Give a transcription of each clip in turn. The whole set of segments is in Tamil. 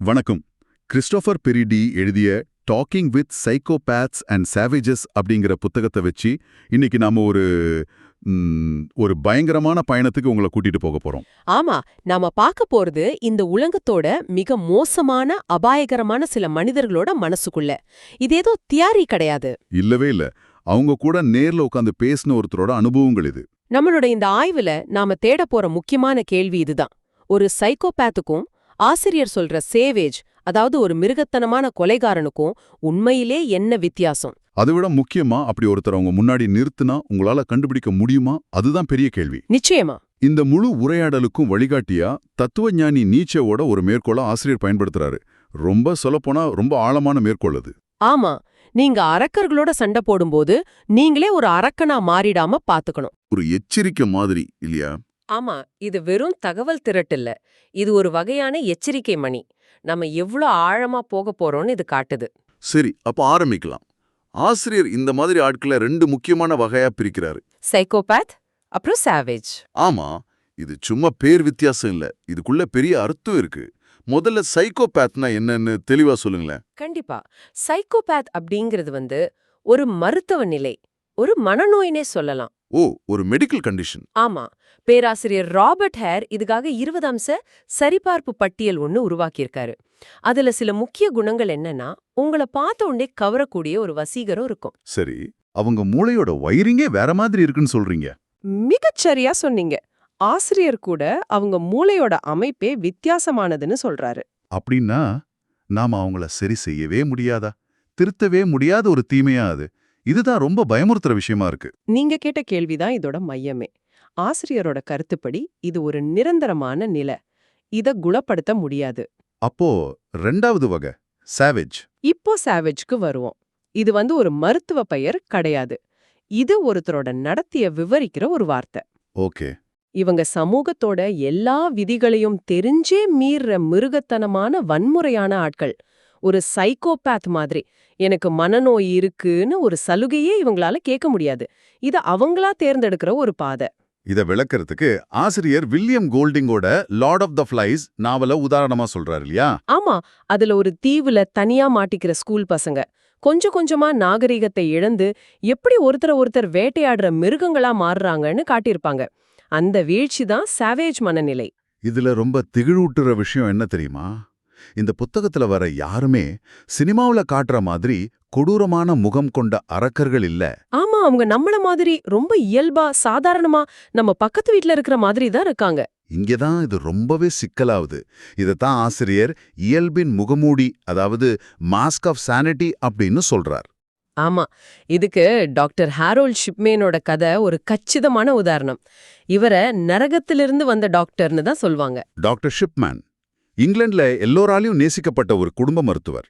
வணக்கம். கிறிஸ்டோபர் பெரிடி எழுதிய talking with psychopaths and savages அப்படிங்கிற புத்தகத்தை வச்சு இன்னைக்கு நாம ஒரு ஒரு பயங்கரமான பயணத்துக்கு உங்களை கூட்டிட்டு போக போறோம். ஆமா நாம பார்க்க போறது இந்த உலகத்தோட மிக மோசமான அபாயகரமான சில மனிதர்களோட மனசுக்குள்ள. இது ஏதோ தியாரி கிடையாது. இல்லவே இல்ல. அவங்க கூட நேர்ல உட்காந்து பேசின ஒருத்தரோட அனுபவங்கள் இது. நம்மளோட இந்த ஆய்வுல நாம தேட போற முக்கியமான கேள்வி இதுதான். ஒரு சைக்கோபேத்துக்கும் ஆசிரியர் சொல்ற சேவேஜ் அதாவது ஒரு மிருகத்தனமான கொலைகாரனுக்கும் உண்மையிலே என்ன வித்தியாசம்? அதை விட முக்கியமா அப்படி ஒருத்தர் அவங்க முன்னாடி நிறுத்துனா உங்களால கண்டுபிடிக்க முடியுமா? அதுதான் பெரிய கேள்வி. நிச்சயமா. இந்த முழு உரையாடலுக்கும் வழிகாட்டியா தத்துவஞானி நீச்சேவோட ஒரு மேற்கோளை ஆசிரியர் பயன்படுத்துறாரு. ரொம்ப சொல்லப்போனா ரொம்ப ஆழமான மேற்கோள் அது. ஆமா நீங்க அரக்கர்களோட சண்டை போடும்போது நீங்களே ஒரு அரக்கனா மாறிடாம பாத்துக்கணும். ஒரு எச்சரிக்கை மாதிரி இல்லையா? ஆமா இது வெறும் தகவல் திரட்டில்ல. இது ஒரு வகையான எச்சரிக்கை மணி. நம்ம எவ்ளோ ஆழமா போக போறோம்னு இது காட்டுது. சரி அப்ப ஆரம்பிக்கலாம். ஆசிரியர் இந்த மாதிரி ஆட்களை ரெண்டு முக்கியமான வகையா பிரிக்கிறாரு. சைக்கோபாத் அப்புறம் சாவேஜ் ஆமா இது சும்மா பேர் வித்தியாசம் இல்ல. இதுக்குள்ள பெரிய அர்த்தம் இருக்கு. முதல்ல சைக்கோபேத்னா என்னன்னு தெளிவா சொல்லுங்களேன். கண்டிப்பா. சைக்கோபாத் அப்படிங்கிறது வந்து ஒரு மருத்துவ நிலை. ஒரு மனநோயினே சொல்லலாம். ஓ ஒரு மெடிக்கல் கண்டிஷன் ஆமா. பேராசிரியர் ராபர்ட் ஹேர் இதுக்காக இருபது அம்ச சரிபார்ப்பு பட்டியல் ஒன்னு உருவாக்கியிருக்காரு. அதுல சில முக்கிய குணங்கள் என்னன்னா உங்களை பார்த்த உடனே கவரக்கூடிய ஒரு வசீகரம் இருக்கும். சரி அவங்க மூளையோட வயிறிங்கே வேற மாதிரி இருக்குன்னு சொல்றீங்க. மிகச்சரியா சொன்னீங்க. ஆசிரியர் கூட அவங்க மூளையோட அமைப்பே வித்தியாசமானதுன்னு சொல்றாரு. அப்படின்னா நாம அவங்கள சரி செய்யவே முடியாதா? திருத்தவே முடியாத ஒரு தீமையா அது. இதுதான் ரொம்ப பயமுறுத்துற விஷயமா இருக்கு. நீங்க கேட்ட கேள்விதான் இதோட மையமே. ஆசிரியரோட கருத்துப்படி இது ஒரு நிரந்தரமான நிலை. இத குணப்படுத்த முடியாது. அப்போ ரெண்டாவது வகை சாவேஜ் இப்போ சாவேஜ்க்கு வருவோம். இது வந்து ஒரு மருத்துவ பெயர் கிடையாது. இது ஒருத்தரோட நடத்திய விவரிக்கிற ஒரு வார்த்தை. ஓகே. இவங்க சமூகத்தோட எல்லா விதிகளையும் தெரிஞ்சே மீறுற மிருகத்தனமான வன்முறையான ஆட்கள். ஒரு சைக்கோபாத் மாதிரி. எனக்கு மனநோய் இருக்குன்னு ஒரு சலுகையே இவங்களால கேட்க முடியாது. இது அவங்களா தேர்ந்தெடுக்கிற ஒரு பாதை. இத விளக்கறதுக்கு ஆசிரியர் வில்லியம் கோல்டிங்கோட லார்ட் ஆஃப் த ஃபிளைஸ் நாவல உதாரணமா சொல்றாரு இல்லையா? ஆமா. அதுல ஒரு தீவுல தனியா மாட்டிக்கிற ஸ்கூல் பசங்க. கொஞ்சம் கொஞ்சமா நாகரிகத்தை இழந்து எப்படி ஒருத்தர ஒருத்தர் வேட்டையாடுற மிருகங்களா மாறுறாங்கன்னு காட்டியிருப்பாங்க. அந்த வீழ்ச்சி தான் சாவேஜ் மனநிலை. இதுல ரொம்ப திகிழூட்டுற விஷயம் என்ன தெரியுமா? இந்த புத்தகத்துல வர யாருமே சினிமாவுல காட்டுற மாதிரி கொடூரமான முகம் கொண்ட அரக்கர்கள் இல்ல. ஆமா அவங்க நம்மள மாதிரி ரொம்ப இயல்பா சாதாரணமா நம்ம பக்கத்து வீட்ல இருக்கிற மாதிரி தான் இருக்காங்க. இங்கதான் இது ரொம்பவே சிக்கலாவுது. இதத்தான் ஆசிரியர் இயல்பின் முகமூடி அதாவது மாஸ்க் ஆஃப் சானிட்டி அப்படின்னு சொல்றார். ஆமா இதுக்கு டாக்டர் ஹாரோல்ட் ஷிப்மேனோட கதை ஒரு கச்சிதமான உதாரணம். இவரை நரகத்திலிருந்து வந்த டாக்டர்னு தான் சொல்வாங்க. Doctor Shipman. இங்கிலாந்துல எல்லோராலையும் நேசிக்கப்பட்ட ஒரு குடும்ப மருத்துவர்.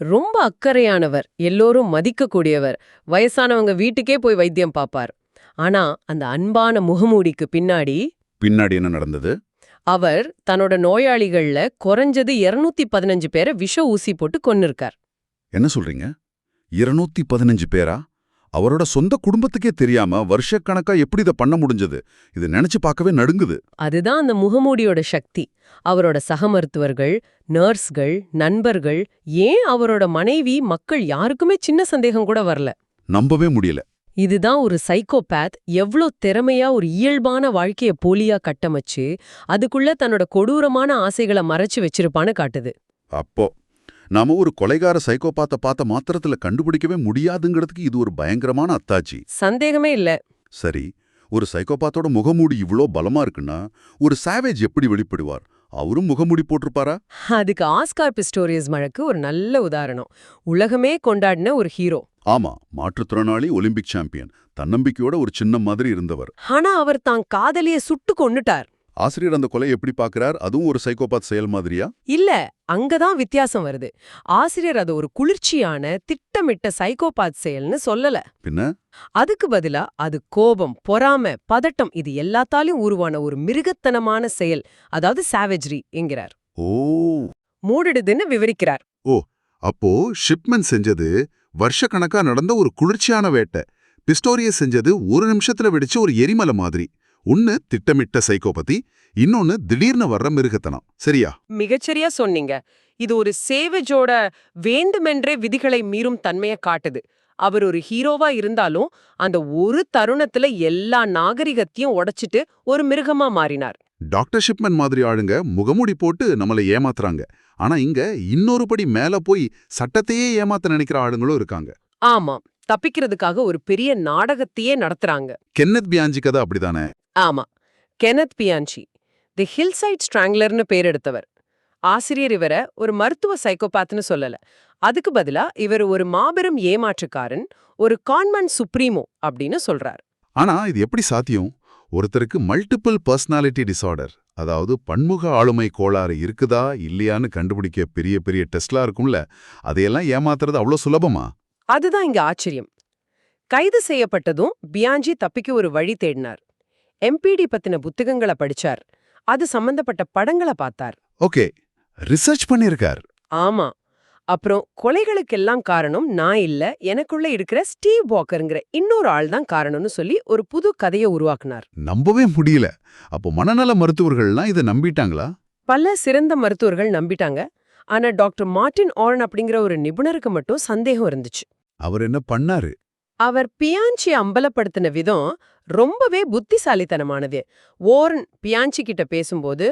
ரொம்ப அக்கறையானவர் எல்லோரும் மதிக்கக்கூடியவர். வயசானவங்க வீட்டுக்கே போய் வைத்தியம் பாப்பார். ஆனா அந்த அன்பான முகமூடிக்கு பின்னாடி பின்னாடி என்ன நடந்தது? அவர் தன்னோட நோயாளிகள்ல குறைஞ்சது 215 பதினஞ்சு பேரை விஷ ஊசி போட்டு கொன்னிருக்கார். என்ன சொல்றீங்க? இருநூத்தி பதினஞ்சு பேரா? அவரோட சொந்த குடும்பத்துக்கே தெரியாம வருஷக்கணக்கா எப்படி இதை பண்ண முடிஞ்சது? இது நினைச்சு பார்க்கவே நடுங்குது. அதுதான் அந்த முகமூடியோட சக்தி. அவரோட சக மருத்துவர்கள் நர்ஸ்கள் நண்பர்கள் ஏன் அவரோட மனைவி மக்கள் யாருக்குமே சின்ன சந்தேகம் கூட வரல. நம்பவே முடியல. இதுதான் ஒரு சைக்கோபாத் எவ்ளோ திறமையா ஒரு இயல்பான வாழ்க்கைய போலியா கட்டமைச்சு அதுக்குள்ள தன்னோட கொடூரமான ஆசைகளை மறைச்சு வச்சிருப்பான்னு காட்டுது. அப்போ நாம ஒரு கொலைகார சைக்கோபாத்த பார்த்த மாத்திரத்துல கண்டுபிடிக்கவே முடியாதுங்கிறதுக்கு இது ஒரு பயங்கரமான அத்தாட்சி சந்தேகமே இல்ல. சரி ஒரு சைக்கோபாத்தோட முகமூடி இவ்ளோ பலமா இருக்குன்னா ஒரு சாவேஜ் எப்படி வெளிப்படுவார்? அவரும் முகமூடி போட்டிருப்பாரா? அதுக்கு ஆஸ்கார் பிஸ்டோரியஸ் வழக்கு ஒரு நல்ல உதாரணம். உலகமே கொண்டாடின ஒரு ஹீரோ. ஆமா மாற்றுத்திறனாளி ஒலிம்பிக் சாம்பியன். தன்னம்பிக்கையோட ஒரு சின்னம் மாதிரி இருந்தவர். ஆனா அவர் தான் காதலிய சுட்டு கொன்னுட்டார். ஆசிரியர் அந்த கொலை எப்படி பார்க்கறார்? அதுவும் ஒரு சைக்கோபாத் செயல் மாதிரியா? இல்ல அங்கதான் வித்தியாசம் வருது. ஆசிரியர் அது ஒரு குளிர்ச்சியான திட்டமிட்ட சைக்கோபாத் செயல்னு சொல்லல. பின்ன? அதுக்கு பதிலா அது கோபம் பொறாம பதட்டம் இது எல்லாத்தாலையும் உருவான ஒரு மிருகத்தனமான செயல். அதாவது சாவேஜ்ரி என்கிறார். ஓ! மூடிடுதுன்னு விவரிக்கிறார். அப்போ ஷிப்மென் செஞ்சது வருஷக்கணக்கா நடந்த ஒரு குளிர்ச்சியான வேட்டை. பிஸ்டோரியஸ் செஞ்சது ஒரு நிமிஷத்துல வெடிச்ச ஒரு எரிமலை மாதிரி. ஒன்னு திட்டமிட்ட சைக்கோபதி இன்னொன்னு திடீர்னு வர்ற மிருகத்தனம். சரியா? மிகச்சரியா சொன்னீங்க. இது ஒரு சேவஜோட வேண்டுமென்றே விதிகளை மீறும் தன்மைய காட்டுது. அவர் ஒரு ஹீரோவா இருந்தாலும் அந்த ஒரு தருணத்துல எல்லா நாகரிகத்தையும் உடைச்சிட்டு ஒரு மிருகமா மாறினார். டாக்டர் ஷிப்மன் மாதிரி ஆளுங்க முகமூடி போட்டு நம்மளை ஏமாத்துறாங்க. ஆனா இங்க இன்னொரு படி மேல போய் சட்டத்தையே ஏமாத்த நினைக்கிற ஆளுங்களும் இருக்காங்க. ஆமாம். தப்பிக்கிறதுக்காக ஒரு பெரிய நாடகத்தையே நடத்துறாங்க. கென்னத் பியாஞ்சி கதை அப்படிதானே? ஆமா. கெனத் பியான்சி தி ஹில்சைட் ஸ்ட்ராங்லர்னு பேர் எடுத்தவர். ஆசிரியர் இவரை ஒரு மருத்துவ சைக்கோபாத்னு சொல்லல. அதுக்கு பதிலா இவர் ஒரு மாபெரும் ஏமாற்றுக்காரன் ஒரு கான்மன் சுப்ரீமோ அப்படின்னு சொல்றார். ஆனா இது எப்படி சாத்தியம்? ஒருத்தருக்கு மல்டிபிள் பர்சனாலிட்டி டிசார்டர் அதாவது பன்முக ஆளுமை கோளாறு இருக்குதா இல்லையான்னு கண்டுபிடிக்க பெரிய பெரிய டெஸ்ட்லாம் இருக்கும்ல அதையெல்லாம் ஏமாத்துறது அவ்வளோ சுலபமா? அதுதான் இங்க ஆச்சரியம். கைது செய்யப்பட்டதும் பியாஞ்சி தப்பிக்க ஒரு வழி தேடினார். எம்பிடி பத்தின புத்தகங்களை படிச்சார். அது சம்பந்தப்பட்ட படங்களை பார்த்தார். ஓகே ரிசர்ச் பண்ணியிருக்கார் ஆமா. அப்புறம் கொலைகளுக்கெல்லாம் காரணம் நான் இல்ல எனக்குள்ள இருக்கிற ஸ்டீவ் வாக்கருங்கிற இன்னொரு ஆள் தான் காரணம்னு சொல்லி ஒரு புது கதையை உருவாக்குனார். நம்பவே முடியல. அப்போ மனநல மருத்துவர்கள்லாம் இதை நம்பிட்டாங்களா? பல சிறந்த மருத்துவர்கள் நம்பிட்டாங்க. ஆனா டாக்டர் மார்ட்டின் ஆர்ன் அப்படிங்கிற ஒரு நிபுணருக்கு மட்டும் சந்தேகம் இருந்துச்சு. அவர் என்ன பண்ணாரு? அவர் பியான்சி அம்பலப்படுத்தின விதம் ரொம்பவே புத்திசாலித்தனமானது. ஓரன் பியான்சி கிட்ட பேசும்போது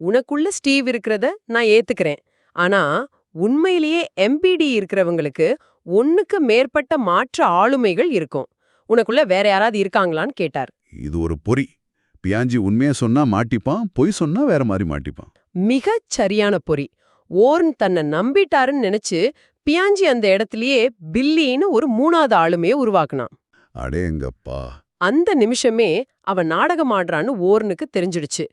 உனக்குள்ள ஸ்டீவ் இருக்கிறத நான் ஏத்துக்கிறேன். ஆனா உண்மையிலேயே எம்பிடி இருக்கிறவங்களுக்கு ஒண்ணுக்கு மேற்பட்ட மாற்று ஆளுமைகள் இருக்கும். உனக்குள்ள வேற யாராவது இருக்காங்களான்னு கேட்டார். இது ஒரு பொறி. பியாஞ்சி உண்மையா சொன்னா மாட்டிப்பான் பொய் சொன்னா வேற மாதிரி மாட்டிப்பான். மிகச் சரியான பொறி. ஓர்ன் தன்னை நம்பிட்டாருன்னு நினைச்சு பியாஞ்சி அந்த இடத்துலயே பில்லின்னு ஒரு மூணாவது ஆளுமையை உருவாக்குனான். அடேங்கப்பா. அந்த நிமிஷமே அவன் நாடகம் ஆடுறான்னு ஓர்னுக்கு தெரிஞ்சிடுச்சு.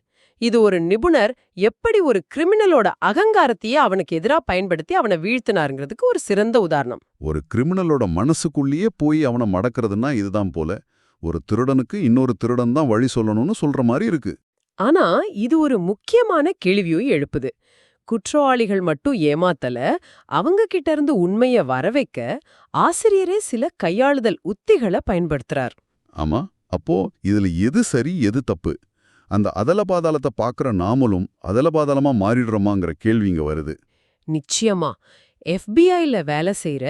இது ஒரு நிபுணர் எப்படி ஒரு கிரிமினலோட அகங்காரத்தையே அவனுக்கு எதிரா பயன்படுத்தி அவனை வீழ்த்தினாருங்கிறதுக்கு ஒரு சிறந்த உதாரணம். ஒரு கிரிமினலோட மனசுக்குள்ளேயே போய் அவனை மடக்கிறதுனா இதுதான் போல. ஒரு திருடனுக்கு இன்னொரு திருடன் தான் வழி சொல்லணும்னு சொல்ற மாதிரி இருக்கு. ஆனா இது ஒரு முக்கியமான கேள்வியும் எழுப்புது. குற்றவாளிகள் மட்டும் ஏமாத்தல அவங்க கிட்ட இருந்து உண்மைய வரவைக்க ஆசிரியரே சில கையாளுதல் உத்திகளை பயன்படுத்துறார். ஆமா அப்போ இதுல எது சரி எது தப்பு? அந்த அதல பாதாளத்தை பாக்குற நாமளும் அதல பாதாளமா மாறிடுறோமாங்கிற கேள்வி இங்க வருது. நிச்சயமா. எஃபிஐல வேலை செய்யற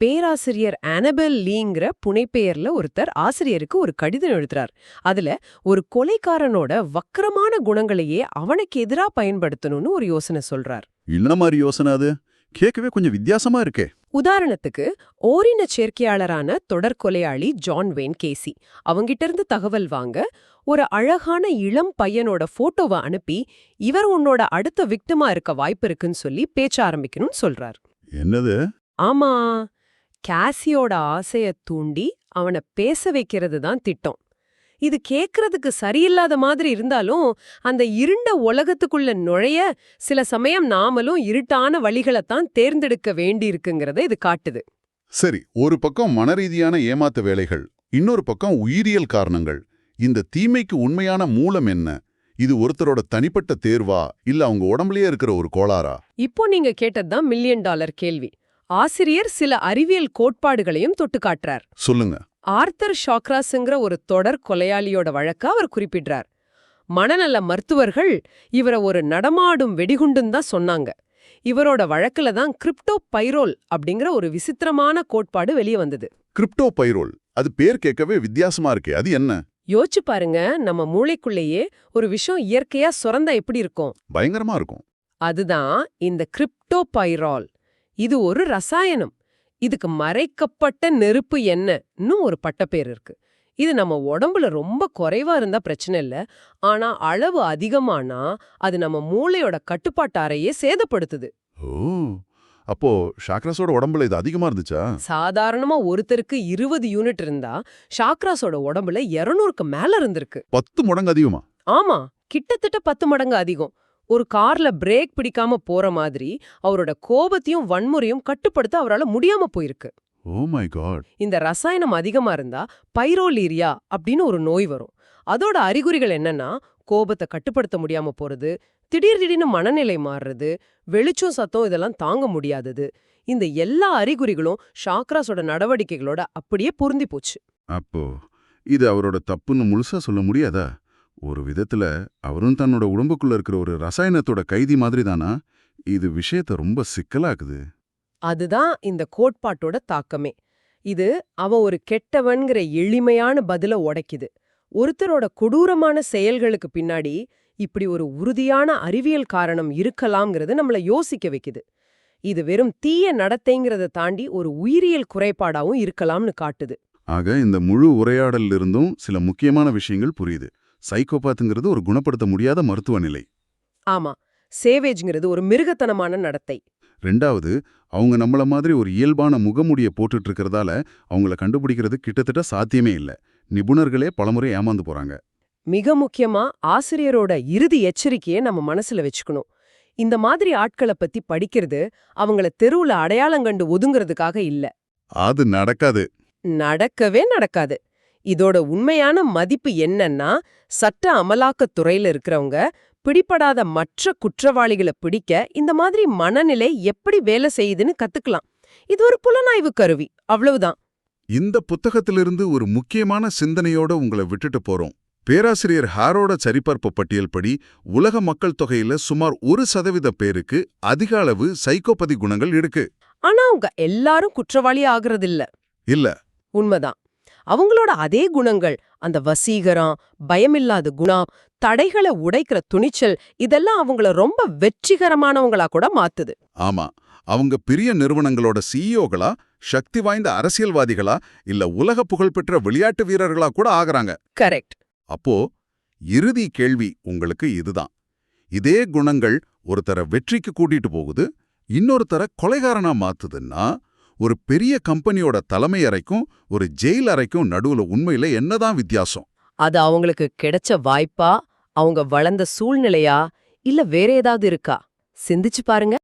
பேராசிரியர் ஆனபெல் லீங்கிற புனைப்பெயர்ல ஒருத்தர் ஆசிரியருக்கு ஒரு கடிதம் எழுதுறார். அதுல ஒரு கொலைக்காரனோட வக்கரமான குணங்களையே அவனுக்கு எதிரா பயன்படுத்தணும்னு ஒரு யோசனை சொல்றார். என்ன மாதிரி யோசனை அது? கேட்கவே கொஞ்சம் வித்தியாசமா இருக்கே. உதாரணத்துக்கு ஓரின சேர்க்கையாளரான தொடர் கொலையாளி ஜான் வெயின் கேசி. அவங்கிட்ட இருந்து தகவல் வாங்க ஒரு அழகான இளம் பையனோட போட்டோவை அனுப்பி இவர் உன்னோட அடுத்த விக்டிமா இருக்க வாய்ப்பு இருக்குன்னு சொல்லி பேச்ச ஆரம்பிக்கணும்னு சொல்றார். என்னது? ஆமா. கேசியோட ஆசைய தூண்டி அவனை பேச வைக்கிறது தான் திட்டம். இது கேக்குறதுக்கு சரியில்லாத மாதிரி இருந்தாலும் அந்த இருண்ட உலகத்துக்குள்ள நுழைய சில சமயம் நாமளும் இருட்டான வழிகளைத்தான் தேர்ந்தெடுக்க வேண்டியிருக்குங்கிறத இது காட்டுது. சரி ஒரு பக்கம் மனரீதியான ஏமாத்த வேலைகள் இன்னொரு பக்கம் உயிரியல் காரணங்கள். இந்த தீமைக்கு உண்மையான மூலம் என்ன? இது ஒருத்தரோட தனிப்பட்ட தேர்வா? இல்ல அவங்க உடம்புலயே இருக்கிற ஒரு கோளாறா? இப்போ நீங்க கேட்டதுதான் மில்லியன் டாலர் கேள்வி. ஆசிரியர் சில அறிவியல் கோட்பாடுகளையும் தொட்டு காட்டுறார் சொல்லுங்க. ஆர்த்தர் ஷாக்ராஸுங்கிற ஒரு தொடர் கொலையாளியோட வழக்க அவர் குறிப்பிடுறார். மனநல மருத்துவர்கள் இவரை ஒரு நடமாடும் வெடிகுண்டுன்னு தான் சொன்னாங்க. இவரோட வழக்குல தான் கிரிப்டோ பைரோல் அப்படிங்கிற ஒரு விசித்திரமான கோட்பாடு வெளியே வந்தது. Cryptopyrrole? அது பேர் கேட்கவே வித்தியாசமா இருக்கே அது என்ன? யோசிச்சு பாருங்க நம்ம மூளைக்குள்ளேயே ஒரு விஷயம் இயற்கையா சுரந்தா எப்படி இருக்கும்? பயங்கரமா இருக்கும். அதுதான் இந்த கிரிப்டோ பைரால். இது ஒரு ரசாயனம். இதுக்கு மறைக்கப்பட்ட நெருப்பு என்னன்னு ஒரு பட்டப்பேர் இருக்கு. இது நம்ம உடம்புல ரொம்ப குறைவா இருந்தா பிரச்சனை இல்ல. ஆனா அளவு அதிகமானா அது நம்ம மூளையோட கட்டுப்பாட்டு அறையே சேதப்படுத்துது. ஓ அப்போ ஷாக்ராஸோட உடம்புல இது அதிகமா இருந்துச்சா? சாதாரணமா ஒருத்தருக்கு இருபது யூனிட் இருந்தா ஷாக்ராஸோட உடம்புல இருநூறுக்கு மேல இருந்திருக்கு. பத்து மடங்கு அதிகமா? ஆமா கிட்டத்தட்ட பத்து மடங்கு அதிகம். ஒரு கார்ல பிரேக் பிடிக்காம போற மாதிரி அவரோட கோபத்தையும் வன்முறையும் கட்டுப்படுத்த அவரால முடியாம போயிருக்கு. இந்த ரசாயனம் அதிகமா இருந்தா பைரோலீரியா அப்படின்னு ஒரு நோய் வரும். அதோட அறிகுறிகள் என்னன்னா கோபத்தை கட்டுப்படுத்த முடியாம போறது திடீர் திடீர்னு மனநிலை மாறுறது வெளிச்சம் சத்தம் இதெல்லாம் தாங்க முடியாதது. இந்த எல்லா அறிகுறிகளும் ஷாக்ராஸோட நடவடிக்கைகளோட அப்படியே பொருந்தி போச்சு. அப்போ இது அவரோட தப்புன்னு முழுசா சொல்ல முடியாதா? ஒரு விதத்துல அவரும் தன்னோட உடம்புக்குள்ள இருக்கிற ஒரு ரசாயனத்தோட கைதி மாதிரி தானா இது விஷயத்த ரொம்ப சிக்கலாக்குது. அதுதான் இந்த கோட்பாட்டோட தாக்கமே. இது அவன் ஒரு கெட்டவன்கிற எளிமையான பதில உடைக்குது. ஒருத்தரோட கொடூரமான செயல்களுக்கு பின்னாடி இப்படி ஒரு உறுதியான அறிவியல் காரணம் இருக்கலாம்ங்கிறது நம்மள யோசிக்க வைக்குது. இது வெறும் தீய நடத்தைங்கிறத தாண்டி ஒரு உயிரியல் குறைபாடாவும் இருக்கலாம்னு காட்டுது. ஆக இந்த முழு உரையாடல்ல இருந்தும் சில முக்கியமான விஷயங்கள் புரியுது. சைக்கோபாத்துங்கிறது ஒரு குணப்படுத்த முடியாத மருத்துவ நிலை. ஆமா சேவேஜ்ங்கிறது ஒரு மிருகத்தனமான நடத்தை. ரெண்டாவது அவங்க நம்மள மாதிரி ஒரு இயல்பான முகமுடிய போட்டுட்டு இருக்கிறதால அவங்கள கண்டுபிடிக்கிறது கிட்டத்தட்ட சாத்தியமே இல்ல. நிபுணர்களே பலமுறை ஏமாந்து போறாங்க. மிக முக்கியமா ஆசிரியரோட இறுதி எச்சரிக்கையை நம்ம மனசுல வச்சுக்கணும். இந்த மாதிரி ஆட்களை பத்தி படிக்கிறது அவங்கள தெருவுல அடையாளம் கண்டு ஒதுங்கிறதுக்காக இல்ல. அது நடக்காது. நடக்கவே நடக்காது. இதோட உண்மையான மதிப்பு என்னன்னா சட்ட அமலாக்கத் துறையில இருக்கிறவங்க பிடிபடாத மற்ற குற்றவாளிகளை பிடிக்க இந்த மாதிரி மனநிலை எப்படி வேலை செய்யுதுன்னு கத்துக்கலாம். இது ஒரு புலனாய்வு கருவி அவ்வளவுதான். இந்த புத்தகத்திலிருந்து ஒரு முக்கியமான சிந்தனையோட உங்களை விட்டுட்டு போறோம். பேராசிரியர் ஹாரோட சரிபார்ப்பு பட்டியல் படி உலக மக்கள் தொகையில சுமார் ஒரு சதவீத பேருக்கு அதிக அளவு சைக்கோபதி குணங்கள் இருக்கு. ஆனா அவங்க எல்லாரும் குற்றவாளி ஆகுறதில்ல. இல்ல. உண்மைதான். அவங்களோட அதே குணங்கள் அந்த வசீகரம் பயமில்லாத குணம் தடைகளை உடைக்கிற துணிச்சல் இதெல்லாம் அவங்கள ரொம்ப வெற்றிகரமானவங்களா கூட மாத்துது. ஆமா. அவங்க பெரிய நிறுவனங்களோட சிஇஓகளா சக்தி வாய்ந்த அரசியல்வாதிகளா இல்ல உலக புகழ்பெற்ற விளையாட்டு வீரர்களா கூட ஆகறாங்க. கரெக்ட். அப்போ இறுதி கேள்வி உங்களுக்கு இதுதான். இதே குணங்கள் ஒருத்தர வெற்றிக்கு கூட்டிட்டு போகுது இன்னொருத்தர கொலைகாரனா மாத்துதுன்னா ஒரு பெரிய கம்பெனியோட தலைமை அறைக்கும் ஒரு ஜெயில் அறைக்கும் நடுவுல உண்மையில என்னதான் வித்தியாசம்? அது அவங்களுக்கு கிடைச்ச வாய்ப்பா அவங்க வளர்ந்த சூழ்நிலையா இல்ல வேற ஏதாவது இருக்கா? சிந்திச்சு பாருங்க.